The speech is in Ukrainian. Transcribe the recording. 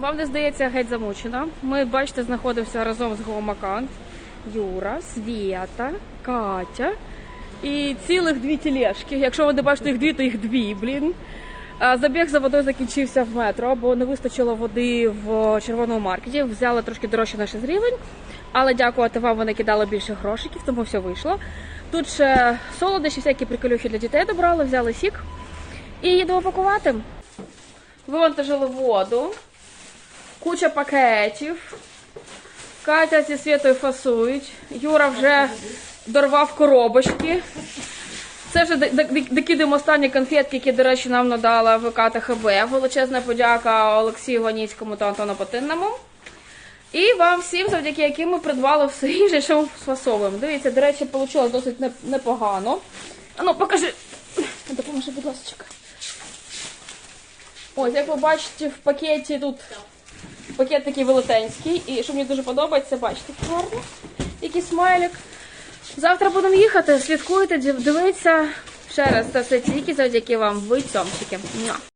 Вам не здається геть замучена. Ми, бачите, знаходимося разом з Гомакант. Юра, Свєта, Катя і цілих дві тележки. Якщо ви не бачите їх дві, то їх дві, блін. Забіг за водою закінчився в метро, бо не вистачило води в червоному маркеті. Взяли трошки дорожче на 6 гривень. Але дякувати вам, вони кидали більше грошиків, тому все вийшло. Тут ще солодощі, всякі приколюхи для дітей добрали, взяли сік і їдемо пакувати. Вивантажили воду, куча пакетів. Катя зі світою фасують. Юра вже дорвав коробочки. Це вже докидаємо останні конфетки, які, до речі, нам надала ВК ТХБ. Величезна подяка Олексію Ваніцькому та Антону Потинному. І вам всім, завдяки яким ми придбали все інше, що ми сфасовуємо. Дивіться, до речі, вийшло досить непогано. А ну, покажи. Допоможи, будь ласка. Ось, як ви бачите, в пакеті тут пакет такий велетенський. І що мені дуже подобається, бачите, гарно. Який смайлик. Завтра будемо їхати, слідкуйте, див- дивіться. Ще раз, це все тільки завдяки вам. Ви цьомчики.